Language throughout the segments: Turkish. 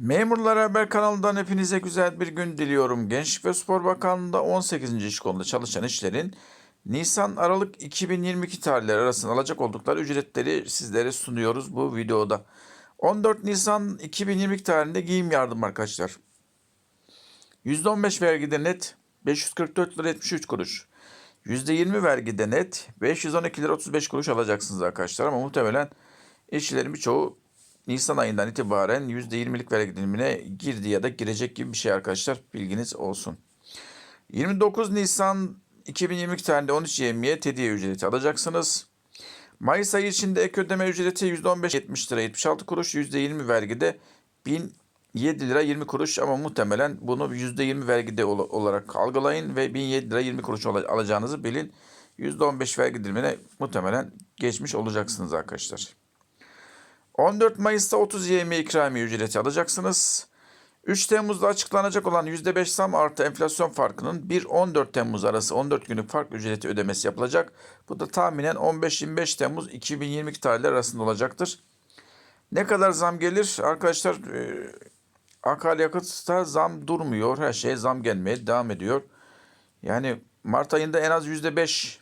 Memurlar Haber kanalından hepinize güzel bir gün diliyorum. Gençlik ve Spor Bakanlığı'nda 18. iş konuda çalışan işlerin Nisan-Aralık 2022 tarihleri arasında alacak oldukları ücretleri sizlere sunuyoruz bu videoda. 14 Nisan 2022 tarihinde giyim yardımı arkadaşlar. %15 vergide net 544 lira 73 kuruş. %20 vergide net 512 lira 35 kuruş alacaksınız arkadaşlar ama muhtemelen işçilerin birçoğu Nisan ayından itibaren %20'lik vergi dilimine girdi ya da girecek gibi bir şey arkadaşlar. Bilginiz olsun. 29 Nisan 2022 tarihinde 13 yemiye tediye ücreti alacaksınız. Mayıs ayı içinde ek ödeme ücreti %15 70 lira 76 kuruş, %20 vergide 1007 lira 20 kuruş ama muhtemelen bunu %20 vergide ol- olarak algılayın ve 1007 lira 20 kuruş ala- alacağınızı bilin. %15 vergi dilimine muhtemelen geçmiş olacaksınız arkadaşlar. 14 Mayıs'ta 30 YM ikramiye ücreti alacaksınız. 3 Temmuz'da açıklanacak olan %5 zam artı enflasyon farkının 1-14 Temmuz arası 14 günlük fark ücreti ödemesi yapılacak. Bu da tahminen 15-25 Temmuz 2022 tarihleri arasında olacaktır. Ne kadar zam gelir? Arkadaşlar e, akaryakıtta zam durmuyor. Her şeye zam gelmeye devam ediyor. Yani Mart ayında en az %5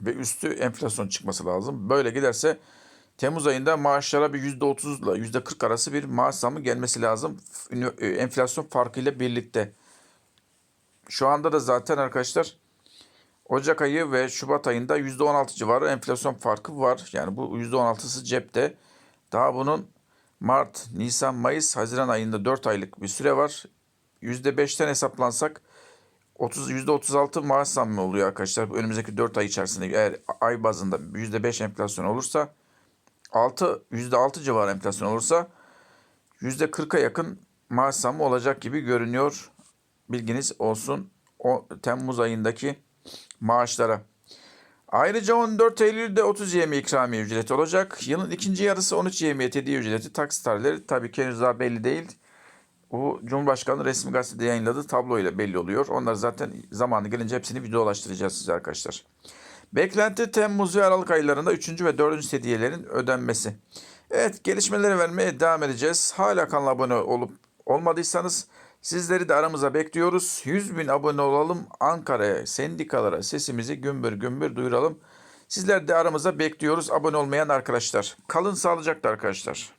ve üstü enflasyon çıkması lazım. Böyle giderse Temmuz ayında maaşlara bir %30 ile %40 arası bir maaş zamı gelmesi lazım. E, Enflasyon farkıyla birlikte. Şu anda da zaten arkadaşlar Ocak ayı ve Şubat ayında %16 civarı enflasyon farkı var. Yani bu %16'sı cepte. Daha bunun Mart, Nisan, Mayıs, Haziran ayında 4 aylık bir süre var. %5'ten hesaplansak 30 %36 maaş zammı oluyor arkadaşlar. Önümüzdeki 4 ay içerisinde eğer ay bazında %5 enflasyon olursa 6 %6 civarı enflasyon olursa %40'a yakın maaş zammı olacak gibi görünüyor. Bilginiz olsun o Temmuz ayındaki maaşlara. Ayrıca 14 Eylül'de 30 YM ikramiye ücreti olacak. Yılın ikinci yarısı 13 YM tediye ücreti taksit tarihleri tabii ki henüz daha belli değil. Bu Cumhurbaşkanı resmi gazetede yayınladığı tablo ile belli oluyor. Onlar zaten zamanı gelince hepsini videolaştıracağız size arkadaşlar. Beklenti Temmuz ve Aralık aylarında 3. ve 4. hediyelerin ödenmesi. Evet gelişmeleri vermeye devam edeceğiz. Hala kanala abone olup olmadıysanız sizleri de aramıza bekliyoruz. 100 bin abone olalım. Ankara'ya, sendikalara sesimizi gümbür gümbür duyuralım. Sizler de aramıza bekliyoruz abone olmayan arkadaşlar. Kalın sağlıcakla arkadaşlar.